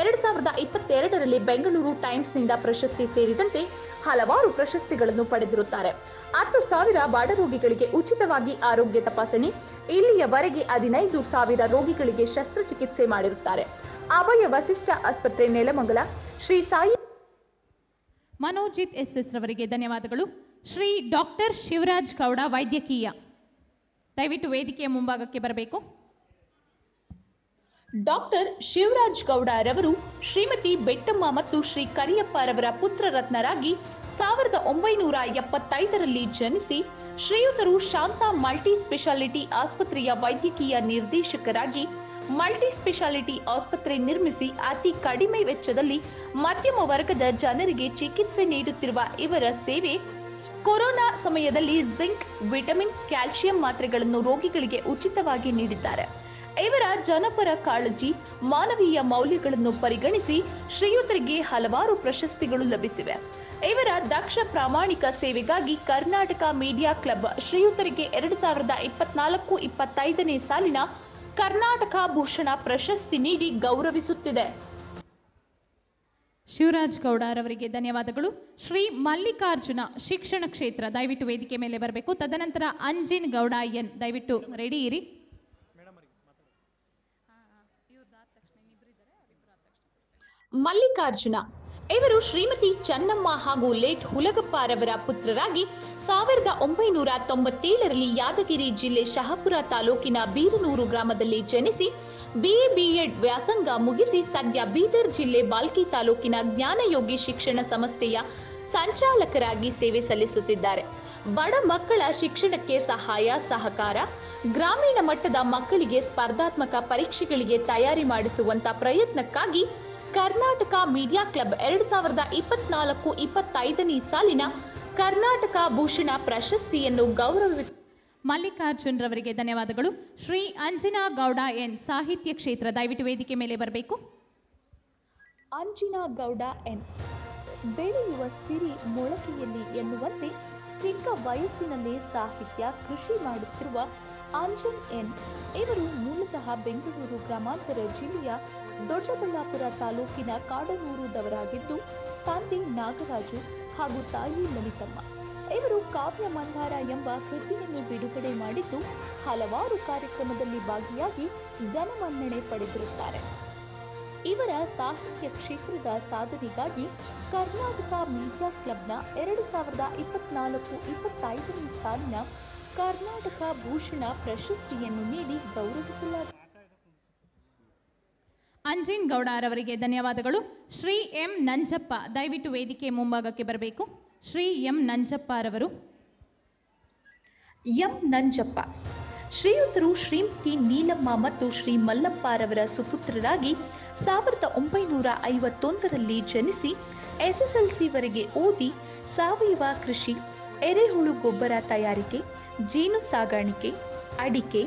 ಎರಡ್ ಸಾವಿರದ ಇಪ್ಪತ್ತೆರಡರಲ್ಲಿ ಬೆಂಗಳೂರು ಟೈಮ್ಸ್ನಿಂದ ಪ್ರಶಸ್ತಿ ಸೇರಿದಂತೆ ಹಲವಾರು ಪ್ರಶಸ್ತಿಗಳನ್ನು ಪಡೆದಿರುತ್ತಾರೆ. ಹತ್ತು ಸಾವಿರ ಬಾಡರೋಗಿಗಳಿಗೆ ಉಚಿತವಾಗಿ ಆರೋಗ್ಯ ತಪಾಸಣೆ, ಇಲ್ಲಿಯವರೆಗೆ ಹದಿನೈದು ಸಾವಿರ ರೋಗಿಗಳಿಗೆ ಶಸ್ತ್ರಚಿಕಿತ್ಸೆ ಮಾಡಿರುತ್ತಾರೆ. ಅಭಯ ವಸಿಷ್ಠ ಆಸ್ಪತ್ರೆ ನೆಲಮಂಗಲ, ಶ್ರೀ ಸಾಯಿ ಮನೋಜಿತ್ ಎಸ್ ಎಸ್ ರವರಿಗೆ ಧನ್ಯವಾದಗಳು. ಶ್ರೀ ಡಾಕ್ಟರ್ ಶಿವರಾಜ್ ಗೌಡ ವೈದ್ಯಕೀಯ. ದಯವಿಟ್ಟು ವೇದಿಕೆಯ ಮುಂಭಾಗಕ್ಕೆ ಬರಬೇಕು. ಡಾಕ್ಟರ್ ಶಿವರಾಜ್ ಗೌಡ ರವರು ಶ್ರೀಮತಿ ಬೆಟ್ಟಮ್ಮ ಮತ್ತು ಶ್ರೀ ಕರಿಯಪ್ಪ ರವರ ಪುತ್ರರತ್ನರಾಗಿ ಸಾವಿರದ ಒಂಬೈನೂರ ಎಪ್ಪತ್ತೈದರಲ್ಲಿ ಜನಿಸಿ ಶ್ರೀಯುತರು ಶಾಂತಾ ಮಲ್ಟಿ ಸ್ಪೆಷಾಲಿಟಿ ಆಸ್ಪತ್ರೆಯ ವೈದ್ಯಕೀಯ ನಿರ್ದೇಶಕರಾಗಿ ಮಲ್ಟಿ ಸ್ಪೆಷಾಲಿಟಿ ಆಸ್ಪತ್ರೆ ನಿರ್ಮಿಸಿ ಅತಿ ಕಡಿಮೆ ವೆಚ್ಚದಲ್ಲಿ ಮಧ್ಯಮ ವರ್ಗದ ಜನರಿಗೆ ಚಿಕಿತ್ಸೆ ನೀಡುತ್ತಿರುವ ಇವರ ಸೇವೆ ಕೊರೋನಾ ಸಮಯದಲ್ಲಿ ಜಿಂಕ್, ವಿಟಮಿನ್ ಕ್ಯಾಲ್ಸಿಯಂ ಮಾತ್ರೆಗಳನ್ನು ರೋಗಿಗಳಿಗೆ ಉಚಿತವಾಗಿ ನೀಡಿದ್ದಾರೆ. ಇವರ ಜನಪರ ಕಾಳಜಿ, ಮಾನವೀಯ ಮೌಲ್ಯಗಳನ್ನು ಪರಿಗಣಿಸಿ ಶ್ರೀಯುತರಿಗೆ ಹಲವಾರು ಪ್ರಶಸ್ತಿಗಳು ಲಭಿಸಿವೆ. ಇವರ ದಕ್ಷ ಪ್ರಾಮಾಣಿಕ ಸೇವೆಗಾಗಿ ಕರ್ನಾಟಕ ಮೀಡಿಯಾ ಕ್ಲಬ್ ಶ್ರೀಯುತರಿಗೆ ಎರಡು ಸಾವಿರದ ಇಪ್ಪತ್ನಾಲ್ಕು ಇಪ್ಪತ್ತೈದನೇ ಸಾಲಿನ ಕರ್ನಾಟಕ ಭೂಷಣ ಪ್ರಶಸ್ತಿ ನೀಡಿ ಗೌರವಿಸುತ್ತಿದೆ. ಶಿವರಾಜ್ ಗೌಡ ರವರಿಗೆ ಧನ್ಯವಾದಗಳು. ಶ್ರೀ ಮಲ್ಲಿಕಾರ್ಜುನ ಶಿಕ್ಷಣ ಕ್ಷೇತ್ರ ದಯವಿಟ್ಟು ವೇದಿಕೆ ಮೇಲೆ ಬರಬೇಕು. ತದನಂತರ ಅಂಜಿನ್ ಗೌಡ ಎನ್, ದಯವಿಟ್ಟು ರೆಡಿ ಇರಿ. ಮಲ್ಲಿಕಾರ್ಜುನ, ಇವರು ಶ್ರೀಮತಿ ಚೆನ್ನಮ್ಮ ಹಾಗೂ ಲೇಟ್ ಹುಲಗಪ್ಪರವರ ಪುತ್ರರಾಗಿ ಸಾವಿರದ ಒಂಬೈನೂರ ತೊಂಬತ್ತೇಳರಲ್ಲಿ ಯಾದಗಿರಿ ಜಿಲ್ಲೆ ಶಹಾಪುರ ತಾಲೂಕಿನ ಬೀರನೂರು ಗ್ರಾಮದಲ್ಲಿ ಜನಿಸಿ ಬಿಎ ಬಿಎಡ್ ವ್ಯಾಸಂಗ ಮುಗಿಸಿ ಸದ್ಯ ಬೀದರ್ ಜಿಲ್ಲೆ ಬಾಲ್ಕಿ ತಾಲೂಕಿನ ಜ್ಞಾನಯೋಗಿ ಶಿಕ್ಷಣ ಸಂಸ್ಥೆಯ ಸಂಚಾಲಕರಾಗಿ ಸೇವೆ ಸಲ್ಲಿಸುತ್ತಿದ್ದಾರೆ. ಬಡ ಮಕ್ಕಳ ಶಿಕ್ಷಣಕ್ಕೆ ಸಹಾಯ, ಸಹಕಾರ, ಗ್ರಾಮೀಣ ಮಟ್ಟದ ಮಕ್ಕಳಿಗೆ ಸ್ಪರ್ಧಾತ್ಮಕ ಪರೀಕ್ಷೆಗಳಿಗೆ ತಯಾರಿ ಮಾಡಿಸುವಂತ ಪ್ರಯತ್ನಕ್ಕಾಗಿ ಕರ್ನಾಟಕ ಮೀಡಿಯಾ ಕ್ಲಬ್ ಎರಡು ಸಾವಿರದ ಇಪ್ಪತ್ನಾಲ್ಕು ಇಪ್ಪತ್ತೈದನೇ ಸಾಲಿನ ಕರ್ನಾಟಕ ಭೂಷಣ ಪ್ರಶಸ್ತಿಯನ್ನು ಗೌರವ ಮಲ್ಲಿಕಾರ್ಜುನ್ ರವರಿಗೆ ಧನ್ಯವಾದಗಳು. ಶ್ರೀ ಅಂಜನಾ ಗೌಡ ಎನ್ ಸಾಹಿತ್ಯ ಕ್ಷೇತ್ರ ದಯವಿಟ್ಟು ವೇದಿಕೆ ಮೇಲೆ ಬರಬೇಕು. ಅಂಜನಾ ಗೌಡ ಎನ್ ಬೆಳೆಯುವ ಸಿರಿ ಮೊಳಕೆಯಲ್ಲಿ ಎನ್ನುವಂತೆ ಚಿಕ್ಕ ವಯಸ್ಸಿನಲ್ಲೇ ಸಾಹಿತ್ಯ ಕೃಷಿ ಮಾಡುತ್ತಿರುವ ಅಂಜನ್ ಎನ್ ಇವರು ಮೂಲತಃ ಬೆಂಗಳೂರು ಗ್ರಾಮಾಂತರ ಜಿಲ್ಲೆಯ ದೊಡ್ಡಬಳ್ಳಾಪುರ ತಾಲೂಕಿನ ಕಾಡನೂರುದವರಾಗಿದ್ದು, ತಂದೆ ನಾಗರಾಜು ಹಾಗೂ ತಾಯಿ ಲಲಿತಮ್ಮ ಇವರು ಕಾವ್ಯ ಮಂದಾರ ಎಂಬ ಕೃತಿಯನ್ನು ಬಿಡುಗಡೆ ಮಾಡಿದ್ದು ಹಲವಾರು ಕಾರ್ಯಕ್ರಮದಲ್ಲಿ ಭಾಗಿಯಾಗಿ ಜನಮನ್ನಣೆ ಪಡೆದಿರುತ್ತಾರೆ. ಇವರ ಸಾಹಿತ್ಯ ಕ್ಷೇತ್ರದ ಸಾಧನೆಗಾಗಿ ಕರ್ನಾಟಕ ಮೀಡಿಯಾ ಕ್ಲಬ್ನ ಎರಡು ಸಾವಿರದ ಇಪ್ಪತ್ನಾಲ್ಕು ಇಪ್ಪತ್ತೈದನೇ ಸಾಲಿನ ಕರ್ನಾಟಕ ಭೂಷಣ ಪ್ರಶಸ್ತಿಯನ್ನು ನೀಡಿ ಗೌರವಿಸಲಾಗಿದೆ. ಅಂಜಿನ್ ಗೌಡರವರಿಗೆ ಧನ್ಯವಾದಗಳು. ಶ್ರೀ ಎಂ ನಂಜಪ್ಪ, ದಯವಿಟ್ಟು ವೇದಿಕೆ ಮುಂಭಾಗಕ್ಕೆ ಬರಬೇಕು. ಶ್ರೀ ಎಂ ನಂಜಪ್ಪರವರು. ಎಂ ನಂಜಪ್ಪ. ಶ್ರೀಯುತರು ಶ್ರೀಮತಿ ನೀಲಮ್ಮ ಮತ್ತು ಶ್ರೀ ಮಲ್ಲಪ್ಪರವರ ಸುಪುತ್ರರಾಗಿ ಸಾವಿರದ ಒಂಬೈನೂರ ಐವತ್ತೊಂದರಲ್ಲಿ ಜನಿಸಿ ಎಸ್ಎಸ್ಎಲ್ಸಿವರೆಗೆ ಓದಿ ಸಾವಯವ ಕೃಷಿ, ಎರೆಹುಳು ಗೊಬ್ಬರ ತಯಾರಿಕೆ, ಜೇನು ಸಾಗಾಣಿಕೆ, ಅಡಿಕೆ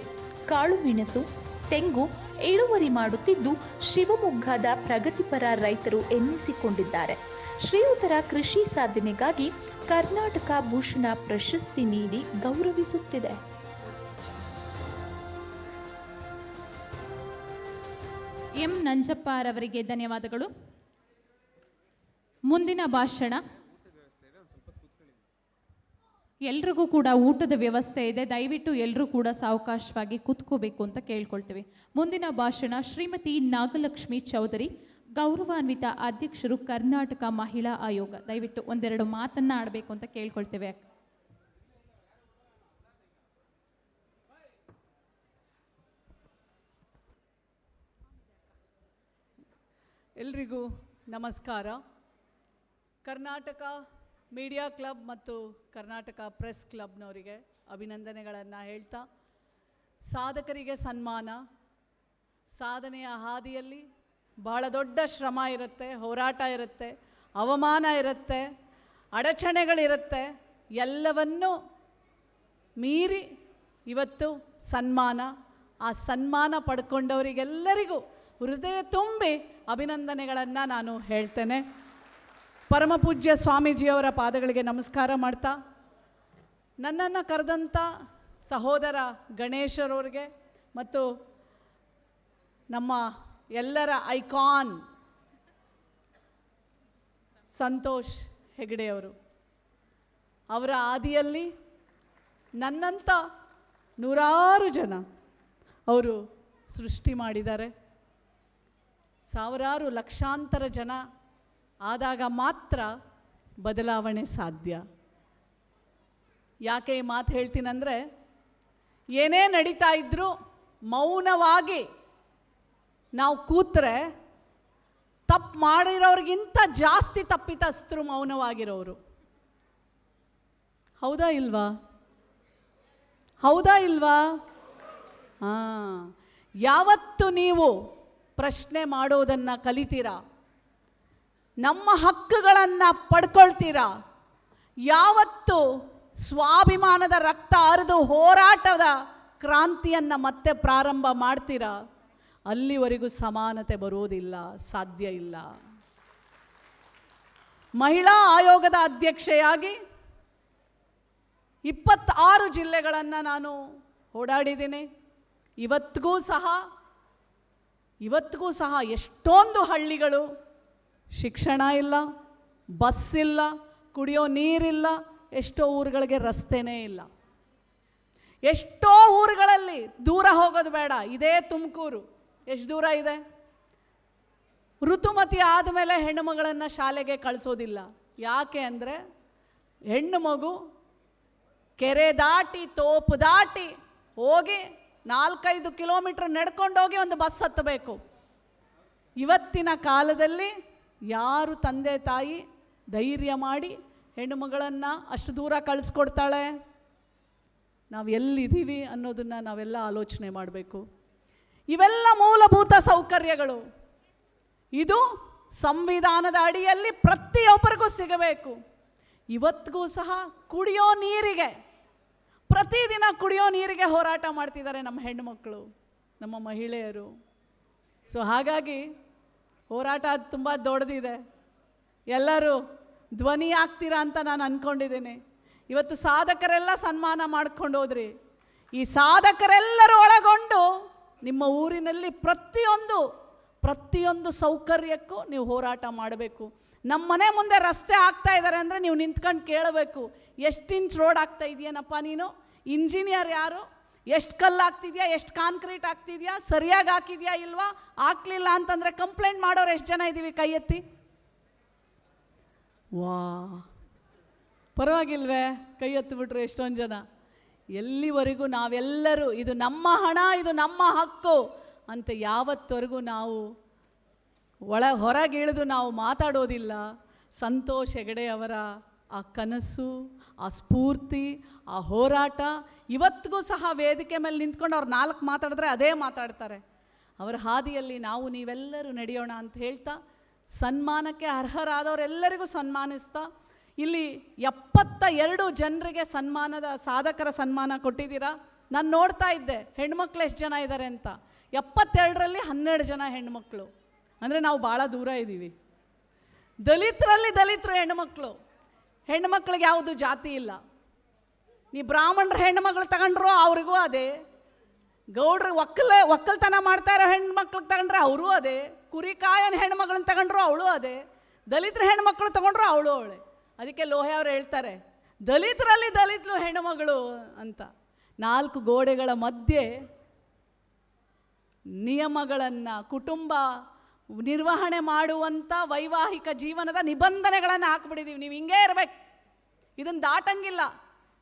ಕಾಳುಮೆಣಸು ತೆಂಗು ಇಳುವರಿ ಮಾಡುತ್ತಿದ್ದು ಶಿವಮೊಗ್ಗದ ಪ್ರಗತಿಪರ ರೈತರು ಎನ್ನಿಸಿಕೊಂಡಿದ್ದಾರೆ ಶ್ರೀಯುತರ ಕೃಷಿ ಸಾಧನೆಗಾಗಿ ಕರ್ನಾಟಕ ಭೂಷಣ ಪ್ರಶಸ್ತಿ ನೀಡಿ ಗೌರವಿಸುತ್ತಿದೆ. ಎಂ ನಂಜಪ್ಪರವರಿಗೆ ಧನ್ಯವಾದಗಳು. ಮುಂದಿನ ಭಾಷಣ. ಎಲ್ರಿಗೂ ಕೂಡ ಊಟದ ವ್ಯವಸ್ಥೆ ಇದೆ. ದಯವಿಟ್ಟು ಎಲ್ಲರೂ ಕೂಡ ಸಾವಕಾಶವಾಗಿ ಕೂತ್ಕೋಬೇಕು ಅಂತ ಕೇಳ್ಕೊಳ್ತೀವಿ. ಮುಂದಿನ ಭಾಷಣ ಶ್ರೀಮತಿ ನಾಗಲಕ್ಷ್ಮಿ ಚೌಧರಿ. ಗೌರವಾನ್ವಿತ ಅಧ್ಯಕ್ಷರು ಕರ್ನಾಟಕ ಮಹಿಳಾ ಆಯೋಗ. ದಯವಿಟ್ಟು ಒಂದೆರಡು ಮಾತನ್ನ ಆಡಬೇಕು ಅಂತ ಕೇಳ್ಕೊಳ್ತೇವೆ. ಎಲ್ರಿಗೂ ನಮಸ್ಕಾರ. ಕರ್ನಾಟಕ ಮೀಡಿಯಾ ಕ್ಲಬ್ ಮತ್ತು ಕರ್ನಾಟಕ ಪ್ರೆಸ್ ಕ್ಲಬ್ನವರಿಗೆ ಅಭಿನಂದನೆಗಳನ್ನು ಹೇಳ್ತಾ, ಸಾಧಕರಿಗೆ ಸನ್ಮಾನ, ಸಾಧನೆಯ ಹಾದಿಯಲ್ಲಿ ಬಹಳ ದೊಡ್ಡ ಶ್ರಮ ಇರುತ್ತೆ, ಹೋರಾಟ ಇರುತ್ತೆ, ಅವಮಾನ ಇರುತ್ತೆ, ಅಡಚಣೆಗಳಿರುತ್ತೆ. ಎಲ್ಲವನ್ನೂ ಮೀರಿ ಇವತ್ತು ಸನ್ಮಾನ, ಆ ಸನ್ಮಾನ ಪಡ್ಕೊಂಡವರಿಗೆಲ್ಲರಿಗೂ ಹೃದಯ ತುಂಬಿ ಅಭಿನಂದನೆಗಳನ್ನು ನಾನು ಹೇಳ್ತೇನೆ. ಪರಮಪೂಜ್ಯ ಸ್ವಾಮೀಜಿಯವರ ಪಾದಗಳಿಗೆ ನಮಸ್ಕಾರ ಮಾಡ್ತಾ, ನನ್ನನ್ನು ಕರೆದಂಥ ಸಹೋದರ ಗಣೇಶರವ್ರಿಗೆ ಮತ್ತು ನಮ್ಮ ಎಲ್ಲರ ಐಕಾನ್. ಸಂತೋಷ್ ಹೆಗಡೆಯವರು ಅವರ. ಆದಿಯಲ್ಲಿ ನನ್ನಂಥ ನೂರಾರು ಜನ ಅವರು ಸೃಷ್ಟಿ ಮಾಡಿದ್ದಾರೆ. ಸಾವಿರಾರು ಲಕ್ಷಾಂತರ ಜನ ಆದಾಗ ಮಾತ್ರ ಬದಲಾವಣೆ ಸಾಧ್ಯ. ಯಾಕೆ ಈ ಮಾತು ಹೇಳ್ತೀನಂದರೆ ಏನೇ ನಡೀತಾ ಇದ್ದರೂ ಮೌನವಾಗಿ ನಾವು ಕೂತ್ರೆ ತಪ್ಪು ಮಾಡಿರೋರಿಗಿಂತ ಜಾಸ್ತಿ ತಪ್ಪಿತಸ್ಥರು ಮೌನವಾಗಿರೋರು. ಹೌದಾ ಇಲ್ವಾ? ಹೌದಾ ಇಲ್ವಾ? ಹಾಂ. ಯಾವತ್ತು ನೀವು ಪ್ರಶ್ನೆ ಮಾಡೋದನ್ನು ಕಲಿತೀರಾ? ನಮ್ಮ ಹಕ್ಕುಗಳನ್ನು ಪಡ್ಕೊಳ್ತೀರಾ? ಯಾವತ್ತು ಸ್ವಾಭಿಮಾನದ ರಕ್ತ ಹರಿದು ಹೋರಾಟದ ಕ್ರಾಂತಿಯನ್ನು ಮತ್ತೆ ಪ್ರಾರಂಭ ಮಾಡ್ತೀರಾ? ಅಲ್ಲಿವರೆಗೂ ಸಮಾನತೆ ಬರೋದಿಲ್ಲ, ಸಾಧ್ಯ ಇಲ್ಲ. ಮಹಿಳಾ ಆಯೋಗದ ಅಧ್ಯಕ್ಷೆಯಾಗಿ ಇಪ್ಪತ್ತಾರು ಜಿಲ್ಲೆಗಳನ್ನು ನಾನು ಓಡಾಡಿದ್ದೀನಿ. ಇವತ್ತಿಗೂ ಸಹ ಇವತ್ತಿಗೂ ಸಹ ಎಷ್ಟೊಂದು ಹಳ್ಳಿಗಳು ಶಿಕ್ಷಣ ಇಲ್ಲ ಬಸ್ ಇಲ್ಲ, ಕುಡಿಯೋ ನೀರಿಲ್ಲ, ಎಷ್ಟೋ ಊರುಗಳಿಗೆ ರಸ್ತೆನೇ ಇಲ್ಲ. ಎಷ್ಟೋ ಊರುಗಳಲ್ಲಿ ದೂರ ಹೋಗೋದು ಬೇಡ, ಇದೇ ತುಮಕೂರು. ಎಷ್ಟು ದೂರ ಇದೆ. ಋತುಮತಿ ಆದಮೇಲೆ ಹೆಣ್ಣು ಮಗಳನ್ನು ಶಾಲೆಗೆ ಕಳಿಸೋದಿಲ್ಲ. ಯಾಕೆ ಅಂದರೆ ಹೆಣ್ಣು ಮಗು ಕೆರೆ ದಾಟಿ, ತೋಪು ದಾಟಿ ಹೋಗಿ ನಾಲ್ಕೈದು ಕಿಲೋಮೀಟ್ರ್ ನಡ್ಕೊಂಡೋಗಿ ಒಂದು ಬಸ್ ಹತ್ತಬೇಕು. ಇವತ್ತಿನ ಕಾಲದಲ್ಲಿ ಯಾರು ತಂದೆ ತಾಯಿ ಧೈರ್ಯ ಮಾಡಿ ಹೆಣ್ಣು ಮಗಳನ್ನು ಅಷ್ಟು ದೂರ ಕಳಿಸ್ಕೊಡ್ತಾಳೆ? ನಾವು ಎಲ್ಲಿದ್ದೀವಿ ಅನ್ನೋದನ್ನು ನಾವೆಲ್ಲ ಆಲೋಚನೆ ಮಾಡಬೇಕು. ಇವೆಲ್ಲ ಮೂಲಭೂತ ಸೌಕರ್ಯಗಳು. ಇದು ಸಂವಿಧಾನದ ಅಡಿಯಲ್ಲಿ ಪ್ರತಿಯೊಬ್ಬರಿಗೂ ಸಿಗಬೇಕು. ಇವತ್ತಿಗೂ ಸಹ ಕುಡಿಯೋ ನೀರಿಗೆ, ಪ್ರತಿದಿನ ಕುಡಿಯೋ ನೀರಿಗೆ ಹೋರಾಟ ಮಾಡ್ತಿದ್ದಾರೆ ನಮ್ಮ ಹೆಣ್ಣುಮಕ್ಕಳು ನಮ್ಮ ಮಹಿಳೆಯರು. ಸೊ ಹಾಗಾಗಿ ಹೋರಾಟ ತುಂಬ ದೊಡ್ಡದಿದೆ. ಎಲ್ಲರೂ ಧ್ವನಿ ಆಗ್ತೀರಾ ಅಂತ ನಾನು ಅಂದ್ಕೊಂಡಿದ್ದೀನಿ ಇವತ್ತು ಸಾಧಕರೆಲ್ಲ ಸನ್ಮಾನ ಮಾಡ್ಕೊಂಡು ಹೋದ್ರಿ. ಈ ಸಾಧಕರೆಲ್ಲರೂ ಒಳಗೊಂಡು ನಿಮ್ಮ ಊರಿನಲ್ಲಿ ಪ್ರತಿಯೊಂದು ಪ್ರತಿಯೊಂದು ಸೌಕರ್ಯಕ್ಕೂ ನೀವು ಹೋರಾಟ ಮಾಡಬೇಕು. ನಮ್ಮ ಮನೆ ಮುಂದೆ ರಸ್ತೆ ಆಗ್ತಾ ಇದ್ದಾರೆ ಅಂದರೆ ನೀವು ನಿಂತ್ಕೊಂಡು ಕೇಳಬೇಕು. ಎಷ್ಟು ಇಂಚ್ ರೋಡ್ ಆಗ್ತಾ ಇದೆಯೇನಪ್ಪ ನೀನು? ಇಂಜಿನಿಯರ್ ಯಾರು? ಎಷ್ಟು ಕಲ್ಲು ಆಗ್ತಿದ್ಯಾ? ಎಷ್ಟು ಕಾಂಕ್ರೀಟ್ ಆಗ್ತಿದ್ಯಾ? ಸರಿಯಾಗಿ ಹಾಕಿದ್ಯಾ ಇಲ್ವಾ? ಹಾಕ್ಲಿಲ್ಲ ಅಂತಂದರೆ ಕಂಪ್ಲೇಂಟ್ ಮಾಡೋರು ಎಷ್ಟು ಜನ ಇದ್ದೀವಿ ಕೈ ಎತ್ತಿ? ವಾ ಪರವಾಗಿಲ್ವೇ? ಕೈ ಎತ್ತಿಬಿಟ್ರು ಎಷ್ಟೊಂದು ಜನ. ಎಲ್ಲಿವರೆಗೂ ನಾವೆಲ್ಲರೂ ಇದು ನಮ್ಮ ಹಣ, ಇದು ನಮ್ಮ ಹಕ್ಕು ಅಂತ ಯಾವತ್ತವರೆಗೂ ನಾವು ಒಳ ಹೊರಗಿಳಿದು ನಾವು ಮಾತಾಡೋದಿಲ್ಲ. ಸಂತೋಷ್ ಹೆಗಡೆ ಅವರ ಆ ಕನಸು, ಆ ಸ್ಫೂರ್ತಿ, ಆ ಹೋರಾಟ, ಇವತ್ತಿಗೂ ಸಹ ವೇದಿಕೆ ಮೇಲೆ ನಿಂತ್ಕೊಂಡು ಅವ್ರು ನಾಲ್ಕು ಮಾತಾಡಿದ್ರೆ ಅದೇ ಮಾತಾಡ್ತಾರೆ. ಅವರ ಹಾದಿಯಲ್ಲಿ ನಾವು ನೀವೆಲ್ಲರೂ ನಡೆಯೋಣ ಅಂತ ಹೇಳ್ತಾ, ಸನ್ಮಾನಕ್ಕೆ ಅರ್ಹರಾದವರೆಲ್ಲರಿಗೂ ಸನ್ಮಾನಿಸ್ತಾ ಇಲ್ಲಿ ಎಪ್ಪತ್ತ ಎರಡು ಜನರಿಗೆ ಸನ್ಮಾನದ, ಸಾಧಕರ ಸನ್ಮಾನ ಕೊಟ್ಟಿದ್ದೀರಾ? ನಾನು ನೋಡ್ತಾ ಇದ್ದೆ, ಹೆಣ್ಮಕ್ಳು ಎಷ್ಟು ಜನ ಇದ್ದಾರೆ ಅಂತ. ಎಪ್ಪತ್ತೆರಡರಲ್ಲಿ ಹನ್ನೆರಡು ಜನ ಹೆಣ್ಮಕ್ಳು. ಅಂದರೆ ನಾವು ಭಾಳ ದೂರ ಇದ್ದೀವಿ. ದಲಿತರಲ್ಲಿ ದಲಿತರು ಹೆಣ್ಮಕ್ಳು. ಹೆಣ್ಮಕ್ಳಿಗೆ ಯಾವುದು ಜಾತಿ ಇಲ್ಲ. ನೀ ಬ್ರಾಹ್ಮಣರ ಹೆಣ್ಮಕ್ಳು ತಗೊಂಡ್ರು ಅವ್ರಿಗೂ ಅದೇ. ಗೌಡ್ರ ಒಕ್ಕಲೆ, ಒಕ್ಕಲ್ತನ ಮಾಡ್ತಾ ಇರೋ ಹೆಣ್ಮಕ್ಳಿಗೆ ತಗೊಂಡ್ರೆ ಅವರೂ ಅದೇ. ಕುರಿಕಾಯನ ಹೆಣ್ಮಗಳನ್ನ ತಗೊಂಡ್ರು ಅವಳು ಅದೇ. ದಲಿತರ ಹೆಣ್ಮಕ್ಳು ತಗೊಂಡ್ರು ಅವಳು ಅವಳೆ. ಅದಕ್ಕೆ ಲೋಹೆ ಅವರು ಹೇಳ್ತಾರೆ, ದಲಿತರಲ್ಲಿ ದಲಿತಲು ಹೆಣ್ಣುಮಗಳು ಅಂತ. ನಾಲ್ಕು ಗೋಡೆಗಳ ಮಧ್ಯೆ ನಿಯಮಗಳನ್ನು, ಕುಟುಂಬ ನಿರ್ವಹಣೆ ಮಾಡುವಂಥ ವೈವಾಹಿಕ ಜೀವನದ ನಿಬಂಧನೆಗಳನ್ನು ಹಾಕ್ಬಿಟ್ಟಿದ್ದೀವಿ ನೀವು ಹಿಂಗೇ ಇರಬೇಕು. ಇದನ್ನು ದಾಟಂಗಿಲ್ಲ.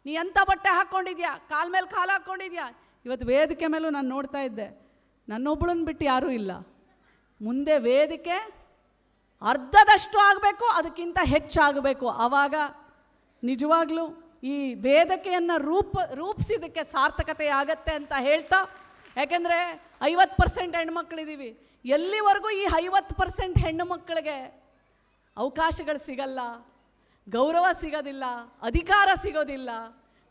ನೀ ಎಂಥ ಬಟ್ಟೆ ಹಾಕ್ಕೊಂಡಿದ್ಯಾ ಕಾಲ್ ಮೇಲೆ ಕಾಲು ಹಾಕ್ಕೊಂಡಿದ್ಯಾ ಇವತ್ತು ವೇದಿಕೆ ಮೇಲೂ ನಾನು ನೋಡ್ತಾ ಇದ್ದೆ. ನನ್ನೊಬ್ಬಳನ್ನ ಬಿಟ್ಟು ಯಾರೂ ಇಲ್ಲ. ಮುಂದೆ ವೇದಿಕೆ ಅರ್ಧದಷ್ಟು ಆಗಬೇಕು, ಅದಕ್ಕಿಂತ ಹೆಚ್ಚಾಗಬೇಕು. ಆವಾಗ ನಿಜವಾಗ್ಲೂ ಈ ವೇದಿಕೆಯನ್ನು ರೂಪ ರೂಪಿಸಿದ್ದಕ್ಕೆ ಸಾರ್ಥಕತೆ ಆಗತ್ತೆ ಅಂತ ಹೇಳ್ತಾ, ಯಾಕೆಂದರೆ ಐವತ್ತು ಪರ್ಸೆಂಟ್ ಹೆಣ್ಮಕ್ಳಿದ್ದೀವಿ ಎಲ್ಲಿವರೆಗೂ ಈ ಐವತ್ತು ಪರ್ಸೆಂಟ್ ಹೆಣ್ಣು ಮಕ್ಕಳಿಗೆ ಅವಕಾಶಗಳು ಸಿಗಲ್ಲ, ಗೌರವ ಸಿಗೋದಿಲ್ಲ, ಅಧಿಕಾರ ಸಿಗೋದಿಲ್ಲ.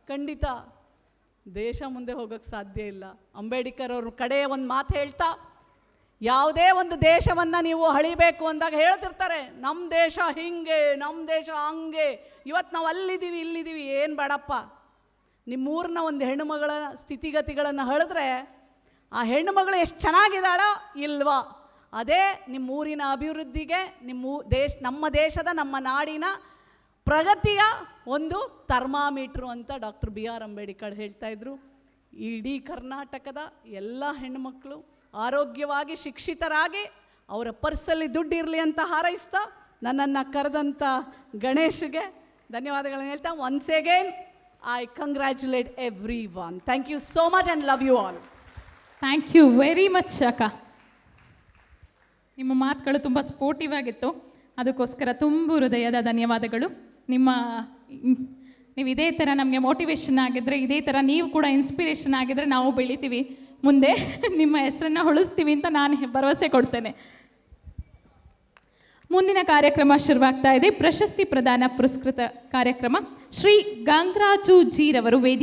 ಖಂಡಿತ ದೇಶ ಮುಂದೆ ಹೋಗೋಕ್ಕೆ ಸಾಧ್ಯ ಇಲ್ಲ. ಅಂಬೇಡ್ಕರ್ ಅವ್ರ ಕಡೆಯ ಒಂದು ಮಾತು ಹೇಳ್ತಾ ಯಾವುದೇ ಒಂದು ದೇಶವನ್ನು ನೀವು ಅಳಿಬೇಕು ಅಂದಾಗ ಹೇಳ್ತಿರ್ತಾರೆ ನಮ್ಮ ದೇಶ ಹಿಂಗೆ ನಮ್ಮ ದೇಶ ಹಂಗೆ ಇವತ್ತು ನಾವು ಅಲ್ಲಿದ್ದೀವಿ, ಇಲ್ಲಿದ್ದೀವಿ, ಏನು ಬೇಡಪ್ಪ. ನಿಮ್ಮೂರಿನ ಒಂದು ಹೆಣ್ಣುಮಗಳ ಸ್ಥಿತಿಗತಿಗಳನ್ನು ಹೇಳಿದ್ರೆ ಆ ಹೆಣ್ಣುಮಗಳು ಎಷ್ಟು ಚೆನ್ನಾಗಿದ್ದಾಳೋ ಇಲ್ವಾ, ಅದೇ ನಿಮ್ಮೂರಿನ ಅಭಿವೃದ್ಧಿಗೆ, ನಿಮ್ಮ ದೇಶ, ನಮ್ಮ ದೇಶದ, ನಮ್ಮ ನಾಡಿನ ಪ್ರಗತಿಯ ಒಂದು ಥರ್ಮಾಮೀಟ್ರು ಅಂತ ಡಾಕ್ಟರ್ ಬಿ ಆರ್ ಅಂಬೇಡ್ಕರ್ ಹೇಳ್ತಾಯಿದ್ರು ಇಡೀ ಕರ್ನಾಟಕದ ಎಲ್ಲ ಹೆಣ್ಣುಮಕ್ಕಳು ಆರೋಗ್ಯವಾಗಿ ಶಿಕ್ಷಿತರಾಗಿ ಅವರ ಪರ್ಸಲ್ಲಿ ದುಡ್ಡು ಇರಲಿ ಅಂತ ಹಾರೈಸ್ತಾ ನನ್ನನ್ನು ಕರೆದಂಥ ಗಣೇಶ್ಗೆ ಧನ್ಯವಾದಗಳನ್ನು ಹೇಳ್ತಾ once again I congratulate everyone thank you so much and love you all thank you very much ಅಕ್ಕ. ನಿಮ್ಮ ಮಾತುಗಳು ತುಂಬ ಸ್ಪೋರ್ಟಿವ್ ಆಗಿತ್ತು. ಅದಕ್ಕೋಸ್ಕರ ತುಂಬ ಹೃದಯದ ಧನ್ಯವಾದಗಳು. ನಿಮ್ಮ, ನೀವು ಇದೇ ಥರ ನಮಗೆ ಮೋಟಿವೇಶನ್ ಆಗಿದ್ದರೆ ಇದೇ ಥರ ನೀವು ಕೂಡ ಇನ್ಸ್ಪಿರೇಷನ್ ಆಗಿದ್ದರೆ ನಾವು ಬೆಳಿತೀವಿ. ಮುಂದೆ ನಿಮ್ಮ ಹೆಸರನ್ನ ಹೊಳಿಸ್ತೀವಿ ಅಂತ ನಾನು ಭರವಸೆ ಕೊಡ್ತೇನೆ. ಮುಂದಿನ ಕಾರ್ಯಕ್ರಮ ಶುರುವಾಗ್ತಾ ಇದೆ. ಪ್ರಶಸ್ತಿ ಪ್ರದಾನ ಪುರಸ್ಕೃತ ಕಾರ್ಯಕ್ರಮ ಶ್ರೀ ಗಂಗರಾಜು ಜೀರವರು ವೇದಿಕೆ